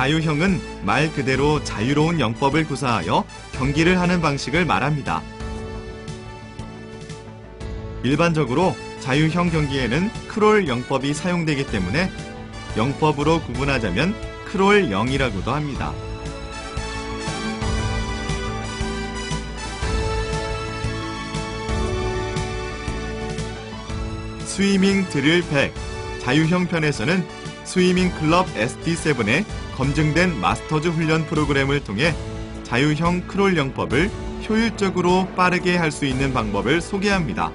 자유형은 말 그대로 자유로운 영법을 구사하여 경기를 하는 방식을 말합니다. 일반적으로 자유형 경기에는 크롤 영법이 사용되기 때문에 영법으로 구분하자면 크롤 0이라고도 합니다. 스위밍 드릴 100 자유형 편에서는 스위밍 클럽 SD7의 검증된 마스터즈 훈련 프로그램을 통해 자유형 크롤 영법을 효율적으로 빠르게 할 수 있는 방법을 소개합니다.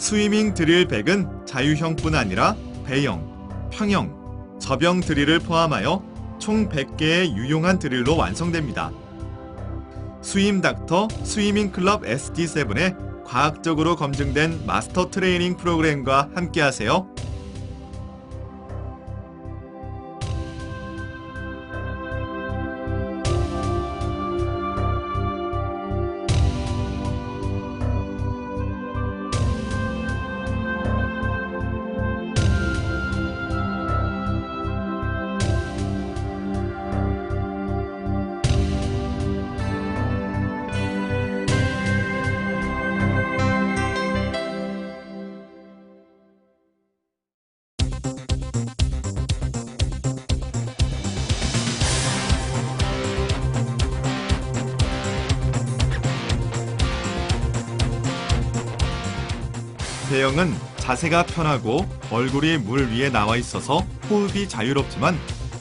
스위밍 드릴 100은 자유형뿐 아니라 배영, 평영, 접영 드릴을 포함하여 총 100개의 유용한 드릴로 완성됩니다. 스임 닥터 스위밍 클럽 SD7의 과학적으로 검증된 마스터 트레이닝 프로그램과 함께하세요. 배영은 자세가 편하고 얼굴이 물 위에 나와 있어서 호흡이 자유롭지만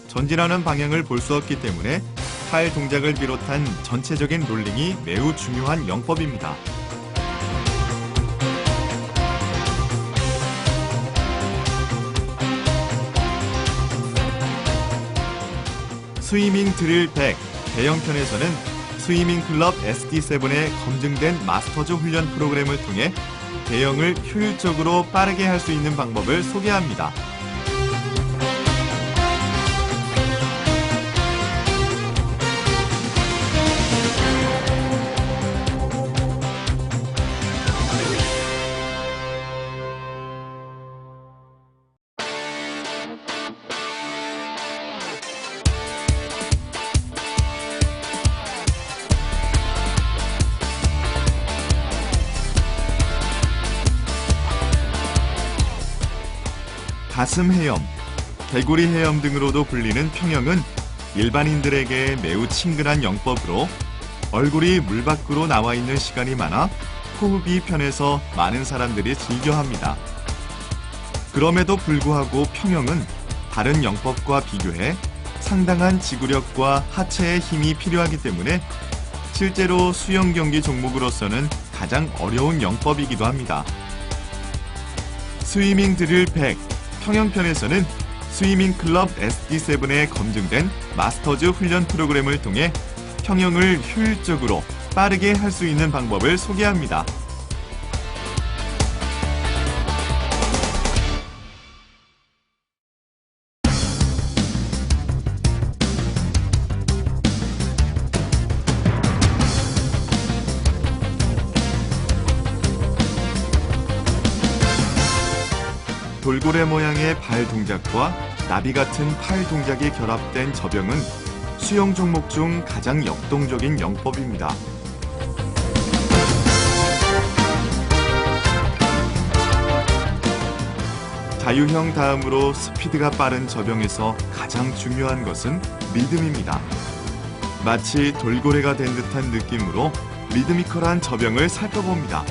전진하는 방향을 볼 수 없기 때문에 팔 동작을 비롯한 전체적인 롤링이 매우 중요한 영법입니다. 스위밍 드릴 100 대형편에서는 스위밍 클럽 SD7의 검증된 마스터즈 훈련 프로그램을 통해 대형을 효율적으로 빠르게 할 수 있는 방법을 소개합니다. 가슴 헤엄, 개구리 헤엄 등으로도 불리는 평형은 일반인들에게 매우 친근한 영법으로 얼굴이 물 밖으로 나와 있는 시간이 많아 호흡이 편해서 많은 사람들이 즐겨합니다. 그럼에도 불구하고 평형은 다른 영법과 비교해 상당한 지구력과 하체의 힘이 필요하기 때문에 실제로 수영 경기 종목으로서는 가장 어려운 영법이기도 합니다. 스위밍 드릴 100 평형편에서는 스위밍 클럽 SD7에 검증된 마스터즈 훈련 프로그램을 통해 평형을 효율적으로 빠르게 할 수 있는 방법을 소개합니다. 돌고래 모양의 발 동작과 나비 같은 팔 동작이 결합된 접영은 수영 종목 중 가장 역동적인 영법입니다. 자유형 다음으로 스피드가 빠른 접영에서 가장 중요한 것은 리듬입니다. 마치 돌고래가 된 듯한 느낌으로 리드미컬한 접영을 살펴봅니다.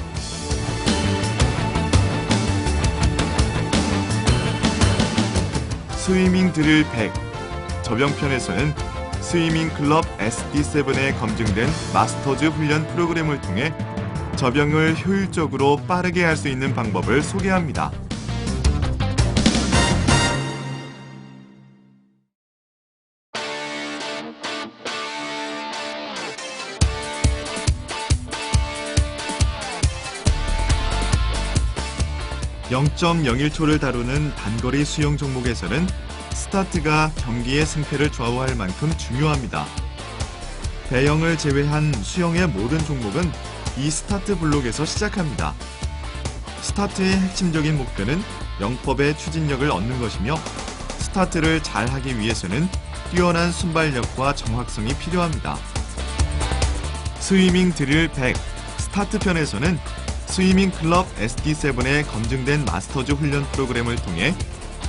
스위밍 드릴 100 저병편에서는 스위밍 클럽 SD7에 검증된 마스터즈 훈련 프로그램을 통해 저병을 효율적으로 빠르게 할 수 있는 방법을 소개합니다. 0.01초를 다루는 단거리 수영 종목에서는 스타트가 경기의 승패를 좌우할 만큼 중요합니다. 배영을 제외한 수영의 모든 종목은 이 스타트 블록에서 시작합니다. 스타트의 핵심적인 목표는 영법의 추진력을 얻는 것이며 스타트를 잘 하기 위해서는 뛰어난 순발력과 정확성이 필요합니다. 스위밍 드릴 100 스타트 편에서는 스위밍 클럽 SD7의 검증된 마스터즈 훈련 프로그램을 통해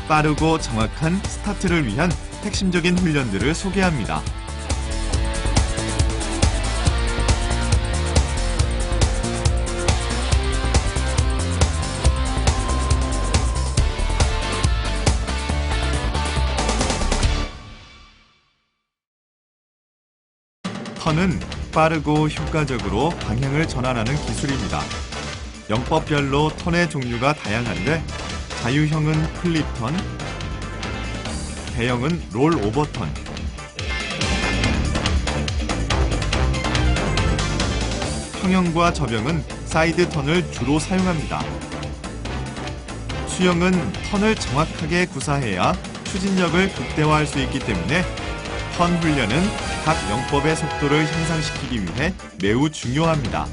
빠르고 정확한 스타트를 위한 핵심적인 훈련들을 소개합니다. 턴은 빠르고 효과적으로 방향을 전환하는 기술입니다. 영법별로 턴의 종류가 다양한데 자유형은 플립턴, 대형은 롤 오버턴, 평형과 접영은 사이드 턴을 주로 사용합니다. 수영은 턴을 정확하게 구사해야 추진력을 극대화할 수 있기 때문에 턴 훈련은 각 영법의 속도를 향상시키기 위해 매우 중요합니다.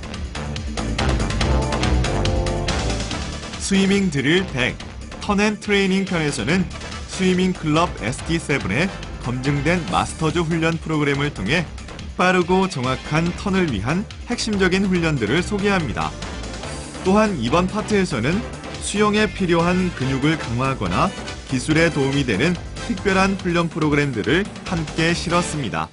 스위밍 드릴 100 턴앤 트레이닝 편에서는 스위밍 클럽 SD7의 검증된 마스터즈 훈련 프로그램을 통해 빠르고 정확한 턴을 위한 핵심적인 훈련들을 소개합니다. 또한 이번 파트에서는 수영에 필요한 근육을 강화하거나 기술에 도움이 되는 특별한 훈련 프로그램들을 함께 실었습니다.